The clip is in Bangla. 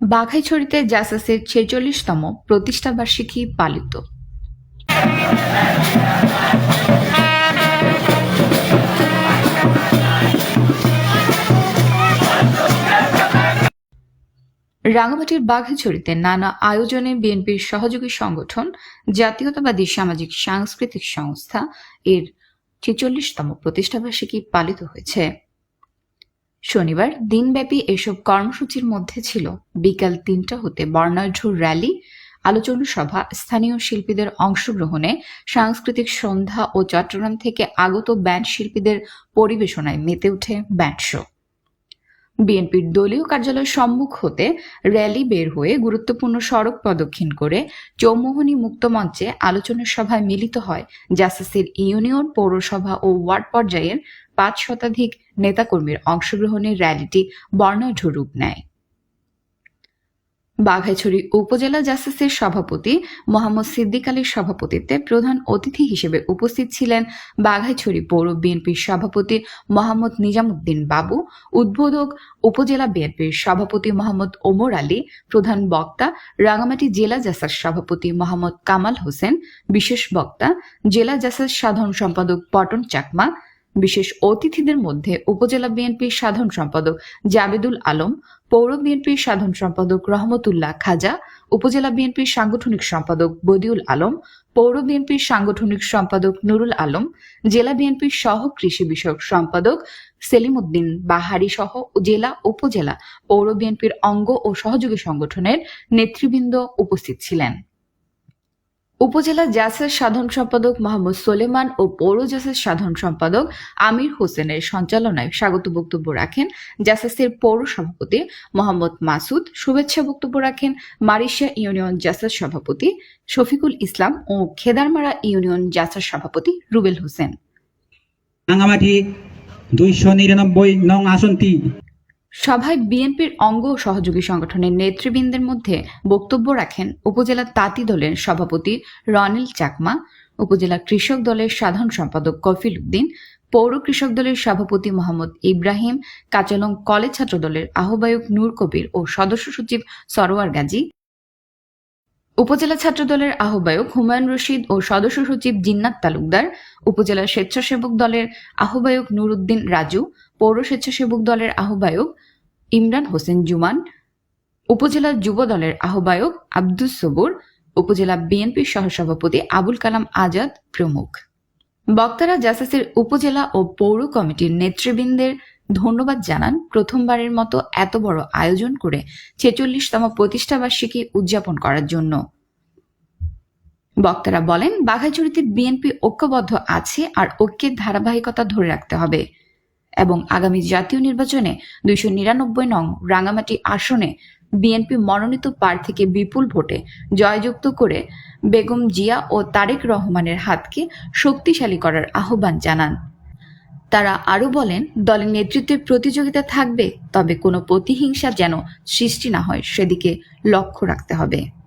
বাঘাইছড়িতে জাসাসের ছেচল্লিশতম প্রতিষ্ঠাবার্ষিকী পালিত। রাঙামাটির বাঘাইছড়িতে নানা আয়োজনে বিএনপির সহযোগী সংগঠন, জাতীয়তাবাদী সামাজিক সাংস্কৃতিক সংস্থা, এর ছেচল্লিশতম প্রতিষ্ঠাবার্ষিকী পালিত হয়েছে। শনিবার দিনব্যাপী এসব কর্মসূচির মধ্যে ছিল বিকাল তিনটা হতে বর্ণাঢ্য র্যালি, আলোচনা সভা, স্থানীয় শিল্পীদের অংশগ্রহণে সাংস্কৃতিক সন্ধ্যা ও চট্টগ্রাম থেকে আগত ব্যান্ড শিল্পীদের পরিবেশনায় মেতে ওঠে ব্যান্ড শো। বিএনপির দলীয় কার্যালয়ের সম্মুখ হতে র্যালি বের হয়ে গুরুত্বপূর্ণ সড়ক প্রদক্ষিণ করে চৌমোহনী মুক্ত মঞ্চে আলোচনা সভায় মিলিত হয় জাসাসের ইউনিয়ন পৌরসভা ও ওয়ার্ড পর্যায়ের পাঁচ শতাধিক নেতাকর্মীর অংশগ্রহণে র্যালিটি বর্ণাঢ্য রূপ নেয়। বাঘাইছড়ি উপজেলা জাসাসের সভাপতি মোহাম্মদ সিদ্দিক আলীর সভাপতিত্বে প্রধান অতিথি হিসেবে উপস্থিত ছিলেন বাঘাইছড়ি পৌর বিএনপির সভাপতি মোহাম্মদ নিজামুদ্দিন বাবু, উদ্বোধক উপজেলা বিএনপির সভাপতি মোহাম্মদ ওমর আলী, প্রধান বক্তা রাঙামাটি জেলা জাসাস সভাপতি মোহাম্মদ কামাল হোসেন, বিশেষ বক্তা জেলা জাসাস সাধারণ সম্পাদক পটন চাকমা বিশেষ অতিথিদের মধ্যে উপজেলা বিএনপির সাধারণ সম্পাদক জাবেদুল আলম, পৌর বিএনপির সাধারণ সম্পাদক রহমতুল্লাহ খাজা, উপজেলা বিএনপির সাংগঠনিক সম্পাদক বদিউল আলম, পৌর বিএনপির সাংগঠনিক সম্পাদক নুরুল আলম, জেলা বিএনপির সহ কৃষি বিষয়ক সম্পাদক সেলিম উদ্দিন বাহারি সহ জেলা, উপজেলা, পৌর বিএনপির অঙ্গ ও সহযোগী সংগঠনের নেতৃবৃন্দ উপস্থিত ছিলেন। উপজেলা জাসের সাধারণ সম্পাদক মোহাম্মদ সোলেমান ও পৌর জাসের সাধারণ সম্পাদক আমির হোসেনের সঞ্চালনায় স্বাগত বক্তব্য রাখেন জাসাসের পৌর সভাপতি মোহাম্মদ মাসুদ। শুভেচ্ছা বক্তব্য রাখেন মারিশিয়া ইউনিয়ন জাসাস সভাপতি শফিকুল ইসলাম ও খেদারমারা ইউনিয়ন জাসাস সভাপতি রুবেল হোসেন। রাঙামাটি দুইশো নিরানব্বই নং আসনটি সভায় বিএনপির অঙ্গ ও সহযোগী সংগঠনের নেতৃবৃন্দের মধ্যে বক্তব্য রাখেন উপজেলা তাঁতি দলের সভাপতি রনিল চাকমা, উপজেলা কৃষক দলের সাধারণ সম্পাদক কফিল উদ্দিন, পৌর কৃষক দলের সভাপতি মোহাম্মদ ইব্রাহিম, কাচালং কলেজ ছাত্র দলের আহ্বায়ক নূর কবির ও সদস্য সচিব সরোয়ার গাজী উপজেলা ছাত্র দলের আহ্বায়ক হুমায়ুন রশিদ ও সদস্য সচিব জিন্নাত তালুকদার, উপজেলা স্বেচ্ছাসেবক দলের আহ্বায়ক নুরুদ্দিন রাজু, পৌর স্বেচ্ছাসেবক দলের আহ্বায়ক ইমরান হোসেন জুমান, উপজেলা যুব দলের আহ্বায়ক আব্দুস সবুর, উপজেলা বিএনপির সহসভাপতি আবুল কালাম আজাদ প্রমুখ। বক্তারা জাসাসের উপজেলা ও পৌর কমিটির নেতৃবৃন্দের ধন্যবাদ জানান প্রথমবারের মতো এত বড় আয়োজন করে ছেচল্লিশতম প্রতিষ্ঠাবার্ষিকী উদযাপন করার জন্য। বক্তারা বলেন, বাঘাইচুরিতে বিএনপি ঐক্যবদ্ধ আছে আর ঐক্যের ধারাবাহিকতা ধরে রাখতে হবে। এবং আগামী জাতীয় নির্বাচনে দুইশো নিরানব্বই নং রাঙামাটি আসনে বিএনপি মনোনীত প্রার্থীকে বিপুল ভোটে জয়যুক্ত করে বেগম জিয়া ও তারেক রহমানের হাতকে শক্তিশালী করার আহ্বান জানান। তারা আরও বলেন, দলের নেতৃত্বে প্রতিযোগিতা থাকবে, তবে কোনো প্রতিহিংসা যেন সৃষ্টি না হয়, সেদিকে লক্ষ্য রাখতে হবে।